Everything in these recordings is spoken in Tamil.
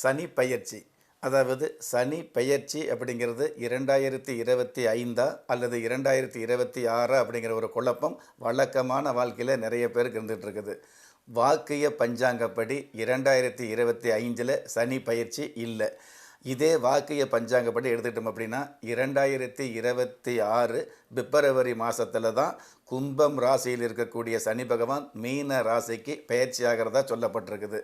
சனி பயிற்சி. அதாவது சனி பெயர்ச்சி அப்படிங்கிறது இரண்டாயிரத்தி இருபத்தி ஐந்தா அல்லது இரண்டாயிரத்தி இருபத்தி ஆறா அப்படிங்கிற ஒரு குழப்பம் வழக்கமான வாழ்க்கையில் நிறைய பேருக்கு இருந்துகிட்ருக்குது. வாக்கிய பஞ்சாங்கப்படி இரண்டாயிரத்தி இருபத்தி ஐந்தில் சனி பயிற்சி இல்லை. இதே வாக்கிய பஞ்சாங்கப்படி எடுத்துக்கிட்டோம் அப்படின்னா இரண்டாயிரத்தி இருபத்தி ஆறு பிப்ரவரி மாதத்தில் தான் கும்பம் ராசியில் இருக்கக்கூடிய சனி பகவான் மீன ராசிக்கு பயிற்சி ஆகிறதா சொல்லப்பட்டிருக்குது.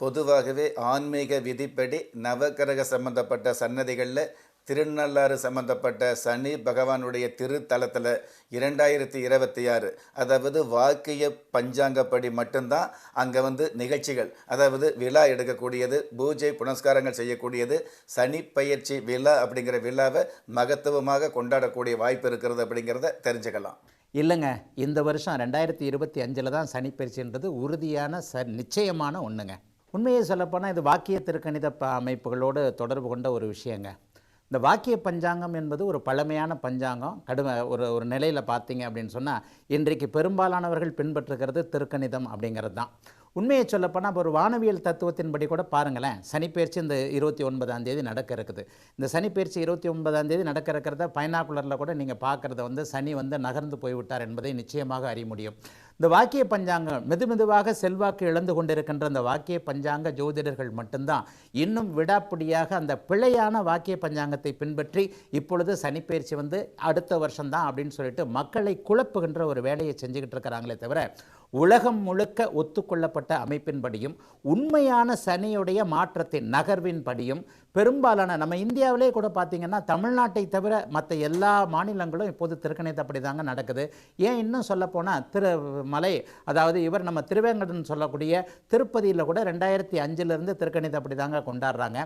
பொதுவாகவே ஆன்மீக விதிப்படி நவக்கிரக சம்பந்தப்பட்ட சன்னதிகளில் திருநள்ளாறு சம்பந்தப்பட்ட சனி பகவானுடைய திருத்தலத்தில் இரண்டாயிரத்தி இருபத்தி ஆறு அதாவது வாக்கிய பஞ்சாங்கப்படி மட்டும்தான் அங்கே வந்து நிகழ்ச்சிகள் அதாவது விழா எடுக்கக்கூடியது பூஜை புனஸ்காரங்கள் செய்யக்கூடியது சனி பயிற்சி விழா அப்படிங்கிற விழாவை மகத்துவமாக கொண்டாடக்கூடிய வாய்ப்பு இருக்கிறது அப்படிங்கிறத தெரிஞ்சுக்கலாம். இல்லைங்க இந்த வருஷம் ரெண்டாயிரத்தி இருபத்தி அஞ்சில் தான் சனிப்பயிற்சின்றது உறுதியான ச நிச்சயமான ஒன்றுங்க உண்மையை சொல்லப்போனால் இது வாக்கிய திருக்கணித ப அமைப்புகளோடு தொடர்பு கொண்ட ஒரு விஷயங்க. இந்த வாக்கிய பஞ்சாங்கம் என்பது ஒரு பழமையான பஞ்சாங்கம். கடுமை ஒரு ஒரு நிலையில் பார்த்தீங்க அப்படின்னு சொன்னால் இன்றைக்கு பெரும்பாலானவர்கள் பின்பற்றுகிறது திருக்கணிதம் அப்படிங்கிறது தான். உண்மையை சொல்லப்போனால் இப்போ ஒரு வானவியல் தத்துவத்தின்படி கூட பாருங்களேன். சனிப்பெயர்ச்சி இந்த இருபத்தி ஒன்பதாம் தேதி நடக்க இருக்குது. இந்த சனிப்பெயர்ச்சி இருபத்தி ஒன்பதாம் தேதி நடக்க இருக்கிறத பைனாக்குலரில் கூட நீங்கள் பார்க்குறத வந்து சனி வந்து நகர்ந்து போய்விட்டார் என்பதை நிச்சயமாக அறிய முடியும். இந்த வாக்கிய பஞ்சாங்கம் மெது மெதுவாக செல்வாக்கு இழந்து கொண்டிருக்கின்ற அந்த வாக்கிய பஞ்சாங்க ஜோதிடர்கள் மட்டும்தான். இன்னும் விடாப்பிடியாக அந்த பிழையான வாக்கிய பஞ்சாங்கத்தை பின்பற்றி இப்பொழுது சனிப்பயிற்சி வந்து அடுத்த வருஷம்தான் அப்படின்னு சொல்லிட்டு மக்களை குழப்புகின்ற ஒரு வேலையை செஞ்சுக்கிட்டு இருக்கிறாங்களே தவிர உலகம் முழுக்க ஒத்துக்கொள்ளப்பட்ட அமைப்பின்படியும் உண்மையான சனியுடைய மாற்றத்தின் நகர்வின்படியும் பெரும்பாலான நம்ம இந்தியாவிலே கூட பார்த்திங்கன்னா தமிழ்நாட்டை தவிர மற்ற எல்லா மாநிலங்களும் இப்போது திருக்கணித்தப்படி தாங்க நடக்குது. ஏன் இன்னும் சொல்லப்போனால் திரு மலை அதாவது இவர் நம்ம திருவேங்கடன் சொல்லக்கூடிய திருப்பதியில் கூட ரெண்டாயிரத்தி அஞ்சிலிருந்து திருக்கணிதப்படி தாங்க கொண்டாடுறாங்க.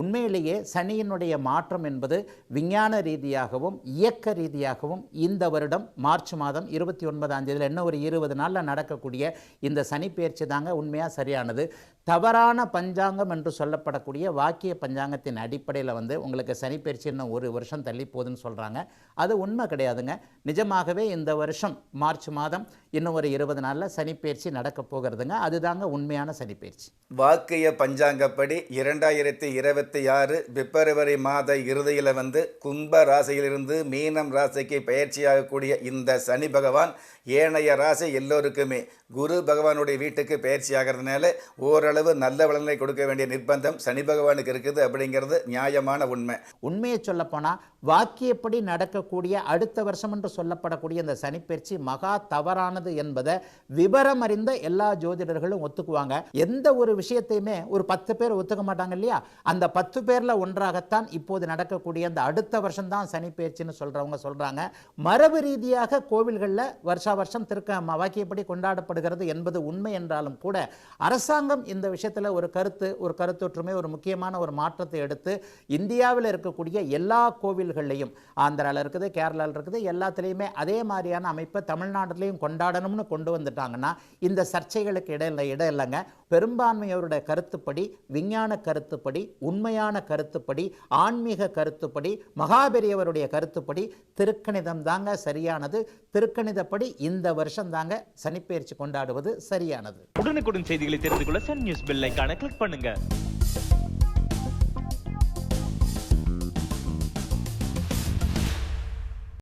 உண்மையிலேயே சனியினுடைய மாற்றம் என்பது விஞ்ஞான ரீதியாகவும் இயக்க ரீதியாகவும் இந்த வருடம் மார்ச் மாதம் இருபத்தி ஒன்பதாம் தேதியில் இன்னும் ஒரு இருபது நாளில் நடக்கக்கூடிய இந்த சனிப்பெயர்ச்சி தாங்க உண்மையாக சரியானது. தவறான பஞ்சாங்கம் என்று சொல்லப்படக்கூடிய வாக்கிய பஞ்சாங்கத்தின் அடிப்படையில் வந்து உங்களுக்கு சனிப்பெயர்ச்சி இன்னும் ஒரு வருஷம் தள்ளி போகுதுன்னு சொல்கிறாங்க அது உண்மை கிடையாதுங்க. நிஜமாகவே இந்த வருஷம் மார்ச் மாதம் இன்னும் ஒரு இருபது நாளில் சனிப்பயிற்சி நடக்க போகிறதுங்க. அதுதாங்க உண்மையான சனிப்பயிற்சி வாக்கிய பஞ்சாங்கப்படி இரண்டாயிரத்தி இருபத்தி ஆறு பிப்ரவரி மாத இறுதியில் வந்து கும்ப ராசியிலிருந்து மீனம் ராசிக்கு பயிற்சியாகக்கூடிய இந்த சனி பகவான் ஏனைய ராசி எல்லோருக்குமே குரு பகவானுடைய வீட்டுக்கு பயிற்சி ஆகிறதுனால ஓரளவு நல்ல வளங்களை கொடுக்க வேண்டிய நிர்பந்தம் சனி பகவானுக்கு இருக்குது அப்படிங்கிறது நியாயமான உண்மை. உண்மையை சொல்லப்போனால் வாக்கியப்படி நடக்கக்கூடிய அடுத்த வருஷம் என்று சொல்லப்படக்கூடிய இந்த சனிப்பயிற்சி மகா தவறானது என்பதை விவரம் அறிந்த எல்லா ஜோதிடர்களும் ஒத்துக்குவாங்க. எந்த ஒரு விஷயத்தையுமே ஒரு பத்து பேர் ஒத்துக்க மாட்டாங்க இல்லையா? அந்த பத்து பேரில் ஒன்றாகத்தான் இப்போது நடக்கக்கூடிய அந்த அடுத்த வருஷம்தான் சனிப்பயிற்சின்னு சொல்கிறவங்க சொல்கிறாங்க மரபு ரீதியாக கோவில்களில் வருஷம் வருஷா வருஷம் திருக்க வாக்கியப்படி கொண்டாடப்படுகிறது என்பது உண்மை என்றாலும் கூட அரசாங்கம் இந்த விஷயத்தில் ஒரு கருத்து ஒரு கருத்தொற்றுமை ஒரு முக்கியமான ஒரு மாற்றத்தை எடுத்து இந்தியாவில் இருக்கக்கூடிய எல்லா கோவில்கள்லையும் ஆந்திராவில் இருக்குது கேரளாவில் இருக்குது எல்லாத்துலேயுமே அதே மாதிரியான அமைப்பை தமிழ்நாட்டிலையும் கொண்டாடணும்னு கொண்டு வந்துட்டாங்கன்னா இந்த சர்ச்சைகளுக்கு இடையில இடம் இல்லைங்க பெரும்பான்மையோருடைய கருத்துப்படி விஞ்ஞான கருத்துப்படி உண்மையான கருத்துப்படி ஆன்மீக கருத்துப்படி மகாபெரியவருடைய கருத்துப்படி திருக்கணிதம் தாங்க சரியானது. திருக்கணிதப்படி இந்த வருஷம் தாங்க சனிப்பெயர்ச்சி கொண்டாடுவது சரியானது. உடனுக்குடன் செய்திகளை தெரிந்து கொள்ள சன் நியூஸ் பெல் ஐக்கான கிளிக் பண்ணுங்க.